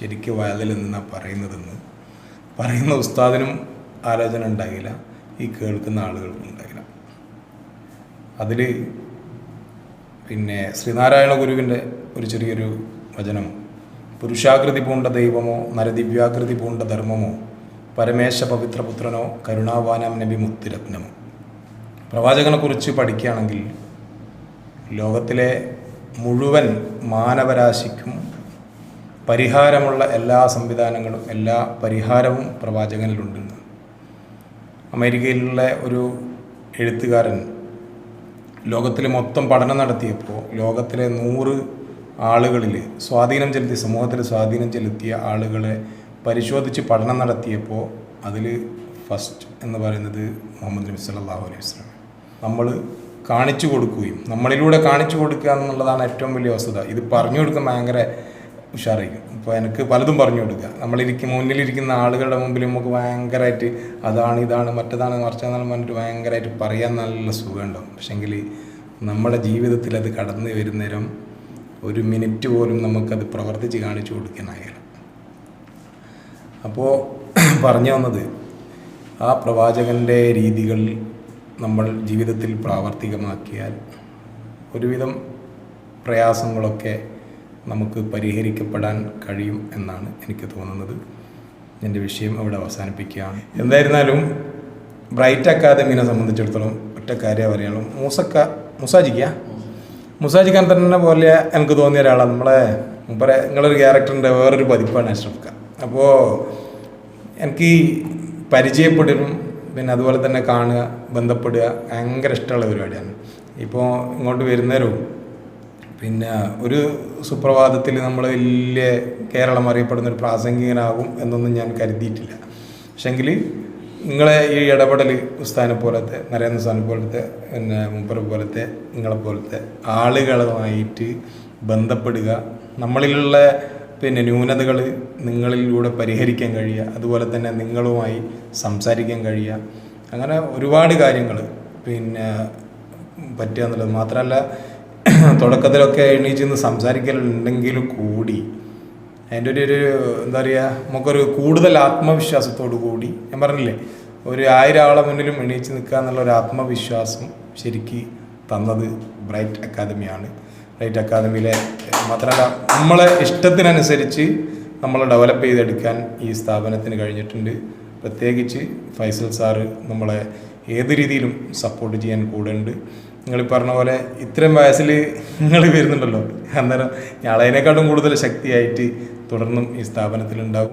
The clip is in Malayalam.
ശരിക്കും വയലിൽ നിന്നാണ് പറയുന്നതെന്ന്. പറയുന്ന ഉസ്താദിനും ആലോചന ഉണ്ടാകില്ല ഈ കേൾക്കുന്ന ആളുകൾക്കും ഉണ്ടാകില്ല അതിൽ പിന്നെ ശ്രീനാരായണ ഗുരുവിന്റെ ഒരു ചെറിയൊരു വചനം. പുരുഷാകൃതി പൂണ്ട ദൈവമോ നരദിവ്യാകൃതി പൂണ്ട ധർമ്മമോ പരമേശ പവിത്രപുത്രനോ കരുണാവാനം നബി മുത്തിരത്നമോ. പ്രവാചകനെക്കുറിച്ച് പഠിക്കുകയാണെങ്കിൽ ലോകത്തിലെ മുഴുവൻ മാനവരാശിക്കും പരിഹാരമുള്ള എല്ലാ സംവിധാനങ്ങളും എല്ലാ പരിഹാരവും പ്രവാചകനിലുണ്ടെന്ന് അമേരിക്കയിലുള്ള ഒരു എഴുത്തുകാരൻ ലോകത്തിൽ മൊത്തം പഠനം നടത്തിയപ്പോൾ ലോകത്തിലെ നൂറ് ആളുകളിൽ സ്വാധീനം ചെലുത്തി സമൂഹത്തിൽ സ്വാധീനം ചെലുത്തിയ ആളുകളെ പരിശോധിച്ച് പഠനം നടത്തിയപ്പോൾ അതിൽ ഫസ്റ്റ് എന്ന് പറയുന്നത് മുഹമ്മദ് നബി സല്ലല്ലാഹു അലൈഹി വസല്ലം. നമ്മൾ കാണിച്ചു കൊടുക്കുകയും നമ്മളിലൂടെ കാണിച്ചു കൊടുക്കുക എന്നുള്ളതാണ് ഏറ്റവും വലിയ വസ്തുത. ഇത് പറഞ്ഞു കൊടുക്കാൻ ഭയങ്കര ഉഷാറായിരിക്കും. ഇപ്പോൾ എനിക്ക് പലതും പറഞ്ഞു കൊടുക്കുക നമ്മളിരിക്കും മുന്നിലിരിക്കുന്ന ആളുകളുടെ മുമ്പിൽ നമുക്ക് ഭയങ്കരമായിട്ട് അതാണ് ഇതാണ് മറ്റതാണ് മറിച്ചതാണ് പറഞ്ഞിട്ട് ഭയങ്കരമായിട്ട് പറയാൻ നല്ല സുഖമുണ്ടാവും. പക്ഷേങ്കിൽ നമ്മുടെ ജീവിതത്തിൽ അത് കടന്നു വരുന്നേരം ഒരു മിനിറ്റ് പോലും നമുക്കത് പ്രവർത്തിച്ച് കാണിച്ചു കൊടുക്കാനായാലും അപ്പോൾ പറഞ്ഞു വന്നത് ആ പ്രവാചകന്റെ രീതികൾ നമ്മൾ ജീവിതത്തിൽ പ്രാവർത്തികമാക്കിയാൽ ഒരുവിധം പ്രയാസങ്ങളൊക്കെ നമുക്ക് പരിഹരിക്കപ്പെടാൻ കഴിയും എന്നാണ് എനിക്ക് തോന്നുന്നത്. എന്റെ വിഷയം അവിടെ അവസാനിപ്പിക്കുകയാണ്. എന്തായിരുന്നാലും ബ്രൈറ്റ് അക്കാദമീനെ സംബന്ധിച്ചിടത്തോളം ഒറ്റ കാര്യം പറയാനുള്ളൂ. മൂസക്ക മുസാജിക്ക മുസാജിക്കാൻ തന്നെ പോലെ എനിക്ക് തോന്നിയ ഒരാളാണ് നമ്മളെ മുമ്പേ നിങ്ങളൊരു ക്യാരക്ടറിന്റെ വേറൊരു പതിപ്പാണ് അഷ്റഫ് അപ്പോൾ എനിക്ക് പരിചയപ്പെടലും പിന്നെ അതുപോലെ തന്നെ കാണുക ബന്ധപ്പെടുക ഭയങ്കര ഇഷ്ടമുള്ള പരിപാടിയാണ്. ഇപ്പോൾ ഇങ്ങോട്ട് വരുന്നവരും പിന്നെ ഒരു സുപ്രഭാതത്തിൽ നമ്മൾ വലിയ കേരളം അറിയപ്പെടുന്ന ഒരു പ്രാസംഗികനാകും എന്നൊന്നും ഞാൻ കരുതിയിട്ടില്ല. പക്ഷെങ്കിൽ നിങ്ങളെ ഈ ഇടപെടൽ ഉസ്താനെ പോലത്തെ നരേന്ദ്ര സ്ഥാനെ പോലത്തെ പിന്നെ മുമ്പർ പോലത്തെ നിങ്ങളെ പോലത്തെ ആളുകളുമായിട്ട് ബന്ധപ്പെടുക നമ്മളിലുള്ള പിന്നെ ന്യൂനതകൾ നിങ്ങളിലൂടെ പരിഹരിക്കാൻ കഴിയുക അതുപോലെ തന്നെ നിങ്ങളുമായി സംസാരിക്കാൻ കഴിയുക അങ്ങനെ ഒരുപാട് കാര്യങ്ങൾ പിന്നെ പറ്റുക എന്നുള്ളത് മാത്രമല്ല തുടക്കത്തിലൊക്കെ എണീച്ച് നിന്ന് സംസാരിക്കലുണ്ടെങ്കിൽ കൂടി അതിന്റെ ഒരു ഒരു എന്താ പറയുക നമുക്കൊരു കൂടുതൽ ആത്മവിശ്വാസത്തോടു കൂടി ഞാൻ പറഞ്ഞില്ലേ ഒരു ആയിരം ആളെ മുന്നിലും എണീച്ച് നിൽക്കുക എന്നുള്ള ഒരു ആത്മവിശ്വാസം ശരിക്ക് തന്നത് ബ്രൈറ്റ് അക്കാദമിയാണ്. ബ്രൈറ്റ് അക്കാദമിയിലെ മാത്രമല്ല നമ്മളെ ഇഷ്ടത്തിനനുസരിച്ച് നമ്മൾ ഡെവലപ്പ് ചെയ്തെടുക്കാൻ ഈ സ്ഥാപനത്തിന് കഴിഞ്ഞിട്ടുണ്ട്. പ്രത്യേകിച്ച് ഫൈസൽ സാറ് നമ്മളെ ഏത് രീതിയിലും സപ്പോർട്ട് ചെയ്യാൻ കൂടെ ഉണ്ട് നിങ്ങൾ പറഞ്ഞ പോലെ ഇത്രയും വയസ്സിൽ നിങ്ങൾ വരുന്നുണ്ടല്ലോ. അന്നേരം ഞങ്ങളതിനേക്കാളും കൂടുതൽ ശക്തിയായിട്ട് തുടർന്നും ഈ സ്ഥാപനത്തിലുണ്ടാകും